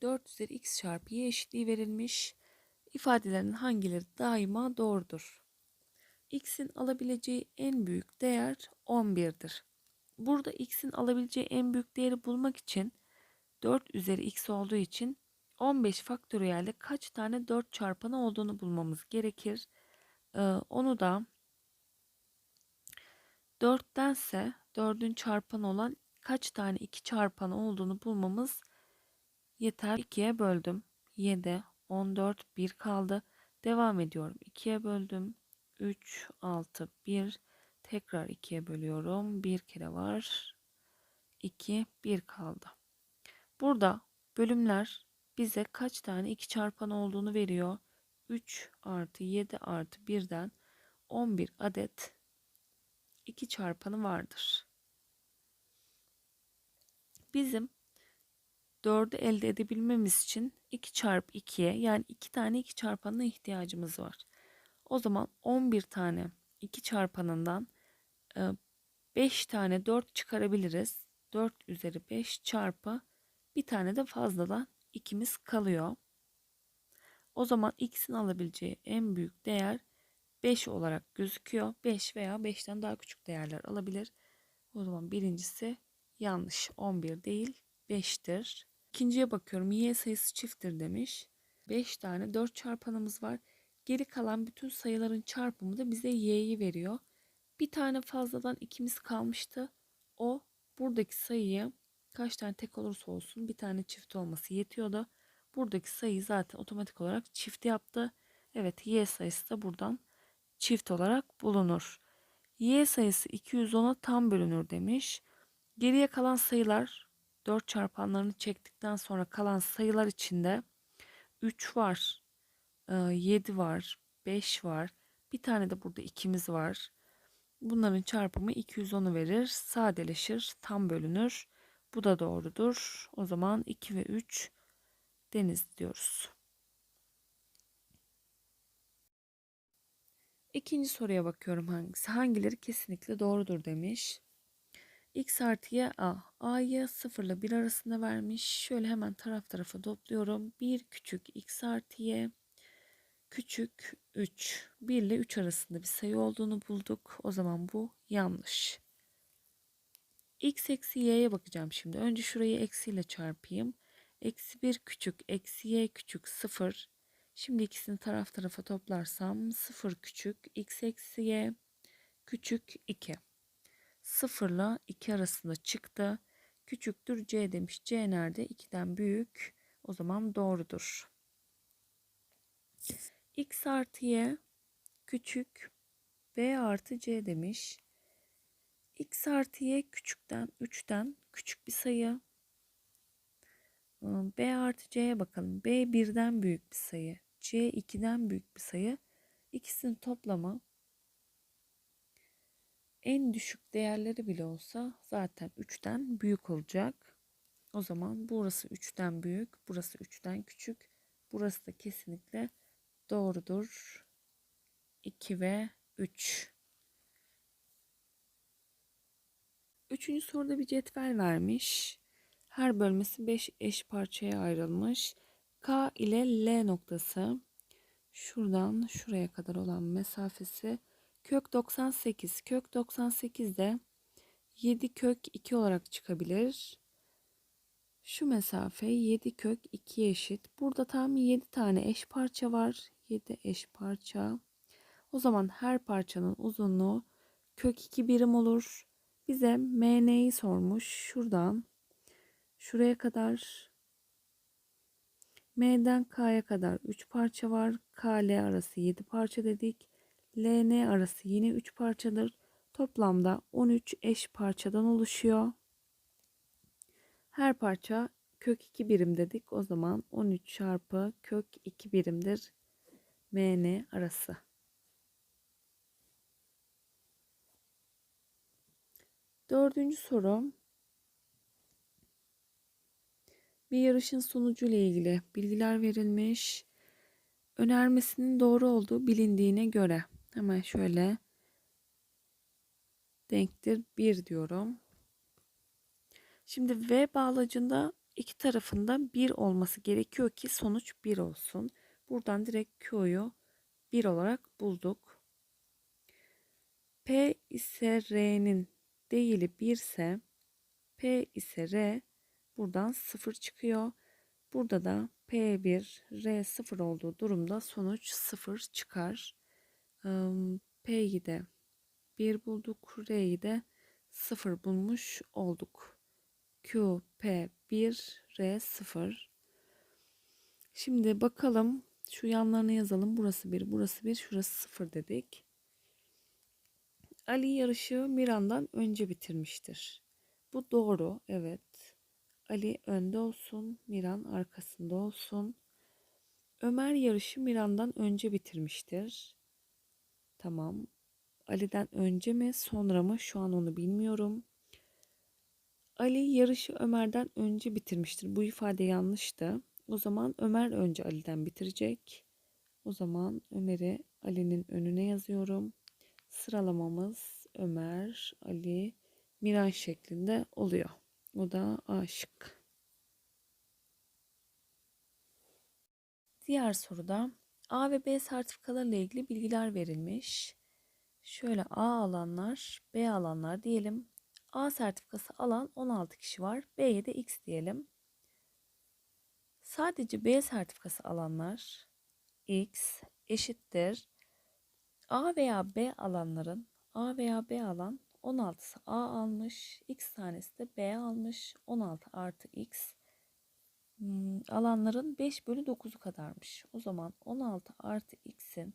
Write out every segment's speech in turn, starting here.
4 üzeri x çarpı y eşitliği verilmiş. İfadelerin hangileri daima doğrudur? x'in alabileceği en büyük değer 11'dir. Burada x'in alabileceği en büyük değeri bulmak için 4 üzeri x olduğu için 15 faktöriyelde kaç tane 4 çarpanı olduğunu bulmamız gerekir. Ee, onu da 4'tense 4'ün çarpanı olan kaç tane 2 çarpanı olduğunu bulmamız yeter. 2'ye böldüm. 7, 14, 1 kaldı. Devam ediyorum. 2'ye böldüm. 3, 6, 1. Tekrar 2'ye bölüyorum. 1 kere var. 2, 1 kaldı. Burada bölümler bize kaç tane 2 çarpan olduğunu veriyor. 3 artı 7 artı 1'den 11 adet 2 çarpanı vardır. Bizim 4'ü elde edebilmemiz için 2 çarpı 2'ye yani 2 tane 2 çarpanına ihtiyacımız var. O zaman 11 tane 2 çarpanından 5 tane 4 çıkarabiliriz. 4 üzeri 5 çarpı bir tane de fazladan ikimiz kalıyor. O zaman x'in alabileceği en büyük değer 5 olarak gözüküyor. 5 veya 5'ten daha küçük değerler alabilir. O zaman birincisi yanlış. 11 değil 5'tir. İkinciye bakıyorum. Y sayısı çifttir demiş. 5 tane 4 çarpanımız var. Geri kalan bütün sayıların çarpımı da bize y'yi veriyor. Bir tane fazladan ikimiz kalmıştı. O buradaki sayıyı kaç tane tek olursa olsun bir tane çift olması yetiyordu. Buradaki sayıyı zaten otomatik olarak çift yaptı. Evet y sayısı da buradan çift olarak bulunur. Y sayısı 210'a tam bölünür demiş. Geriye kalan sayılar 4 çarpanlarını çektikten sonra kalan sayılar içinde 3 var, 7 var, 5 var. Bir tane de burada ikimiz var. Bunların çarpımı 210'u verir. Sadeleşir, tam bölünür. Bu da doğrudur. O zaman 2 ve 3 deniz diyoruz. İkinci soruya bakıyorum hangisi? Hangileri kesinlikle doğrudur demiş. X artı Y A. A'yı 0 ile 1 arasında vermiş. Şöyle hemen taraf tarafa topluyorum. 1 küçük X artı Y küçük 3. 1 ile 3 arasında bir sayı olduğunu bulduk. O zaman bu yanlış. X eksi Y'ye bakacağım şimdi. Önce şurayı eksiyle çarpayım. Eksi 1 küçük eksi Y küçük 0. Şimdi ikisini taraf tarafa toplarsam 0 küçük x eksi y küçük 2. 0 ile 2 arasında çıktı. Küçüktür c demiş. c nerede? 2'den büyük. O zaman doğrudur. x artı y küçük b artı c demiş. x artı y küçükten 3'ten küçük bir sayı. b artı c'ye bakalım. b birden büyük bir sayı. C 2'den büyük bir sayı. İkisinin toplamı en düşük değerleri bile olsa zaten 3'ten büyük olacak. O zaman burası 3'ten büyük, burası 3'ten küçük. Burası da kesinlikle doğrudur. 2 ve 3. Üçüncü soruda bir cetvel vermiş. Her bölmesi 5 eş parçaya ayrılmış. K ile L noktası şuradan şuraya kadar olan mesafesi kök 98. Kök 98 de 7 kök 2 olarak çıkabilir. Şu mesafe 7 kök 2 eşit. Burada tam 7 tane eş parça var. 7 eş parça. O zaman her parçanın uzunluğu kök 2 birim olur. Bize MN'yi sormuş. Şuradan şuraya kadar M'den K'ya kadar 3 parça var. KL arası 7 parça dedik. LN arası yine 3 parçadır. Toplamda 13 eş parçadan oluşuyor. Her parça kök 2 birim dedik. O zaman 13 çarpı kök 2 birimdir. MN arası. Dördüncü soru bir yarışın sonucu ile ilgili bilgiler verilmiş. Önermesinin doğru olduğu bilindiğine göre hemen şöyle denktir 1 diyorum. Şimdi V bağlacında iki tarafında 1 olması gerekiyor ki sonuç 1 olsun. Buradan direkt Q'yu 1 olarak bulduk. P ise R'nin değili 1 ise P ise R buradan 0 çıkıyor. Burada da P1 R 0 olduğu durumda sonuç 0 çıkar. P'yi de 1 bulduk. R'yi de 0 bulmuş olduk. Q, P 1, R 0. Şimdi bakalım şu yanlarına yazalım. Burası 1, burası 1, şurası 0 dedik. Ali yarışı Miran'dan önce bitirmiştir. Bu doğru, evet. Ali önde olsun, Miran arkasında olsun. Ömer yarışı Miran'dan önce bitirmiştir. Tamam. Ali'den önce mi sonra mı şu an onu bilmiyorum. Ali yarışı Ömer'den önce bitirmiştir. Bu ifade yanlıştı. O zaman Ömer önce Ali'den bitirecek. O zaman Ömer'i Ali'nin önüne yazıyorum. Sıralamamız Ömer, Ali, Miran şeklinde oluyor. O da A şık. Diğer soruda A ve B sertifikalarıyla ilgili bilgiler verilmiş. Şöyle A alanlar, B alanlar diyelim. A sertifikası alan 16 kişi var. B'ye de X diyelim. Sadece B sertifikası alanlar X eşittir. A veya B alanların A veya B alan 16'sı A almış. X tanesi de B almış. 16 artı X alanların 5 bölü 9'u kadarmış. O zaman 16 artı X'in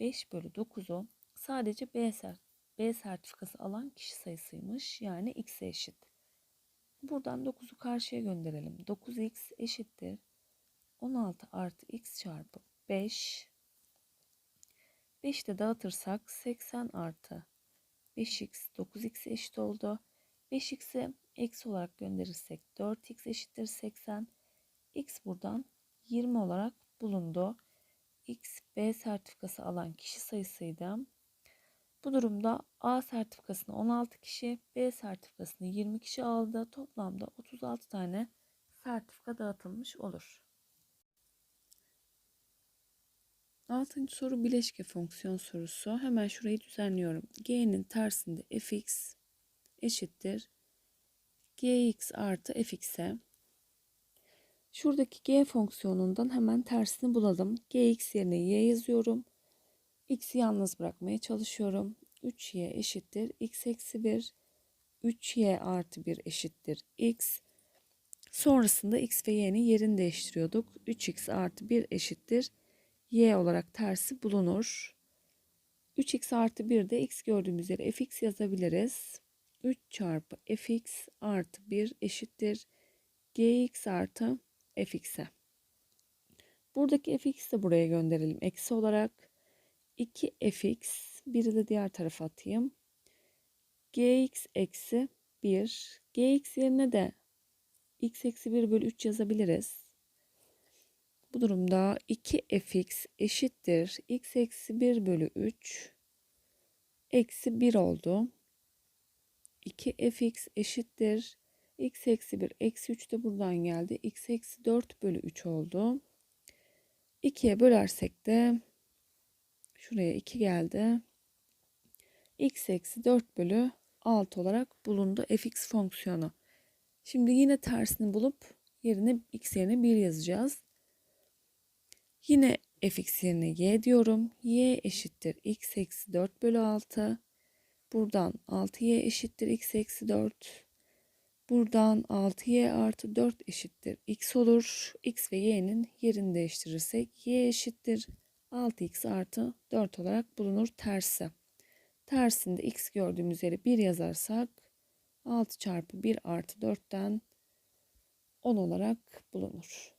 5 bölü 9'u sadece B, sert, B sertifikası alan kişi sayısıymış. Yani X'e eşit. Buradan 9'u karşıya gönderelim. 9X eşittir. 16 artı X çarpı 5. 5 de dağıtırsak 80 artı 5x 9x eşit oldu. 5x'i eksi olarak gönderirsek 4x eşittir 80. x buradan 20 olarak bulundu. x B sertifikası alan kişi sayısıydı. Bu durumda A sertifikasını 16 kişi, B sertifikasını 20 kişi aldı. Toplamda 36 tane sertifika dağıtılmış olur. Altıncı soru bileşke fonksiyon sorusu. Hemen şurayı düzenliyorum. G'nin tersinde fx eşittir. gx artı fx'e. Şuradaki g fonksiyonundan hemen tersini bulalım. gx yerine y yazıyorum. x'i yalnız bırakmaya çalışıyorum. 3y eşittir. x eksi 1. 3y artı 1 eşittir. x. Sonrasında x ve y'nin yerini değiştiriyorduk. 3x artı 1 eşittir y olarak tersi bulunur. 3x artı 1 de x gördüğümüz yere fx yazabiliriz. 3 çarpı fx artı 1 eşittir. gx artı fx'e. Buradaki fx de buraya gönderelim. Eksi olarak 2 fx biri de diğer tarafa atayım. gx eksi 1. gx yerine de x eksi 1 bölü 3 yazabiliriz. Bu durumda 2fx eşittir. x eksi 1 bölü 3 eksi 1 oldu. 2fx eşittir. X eksi 1 eksi 3 de buradan geldi. x eksi 4 bölü 3 oldu. 2'ye bölersek de şuraya 2 geldi. x eksi 4 bölü 6 olarak bulundu fx fonksiyonu. Şimdi yine tersini bulup yerine x yerine 1 yazacağız. Yine fx yerine y diyorum. y eşittir x eksi 4 bölü 6. Buradan 6y eşittir x eksi 4. Buradan 6y artı 4 eşittir x olur. x ve y'nin yerini değiştirirsek y eşittir 6x artı 4 olarak bulunur tersi. Tersinde x gördüğümüz yere 1 yazarsak 6 çarpı 1 artı 4'ten 10 olarak bulunur.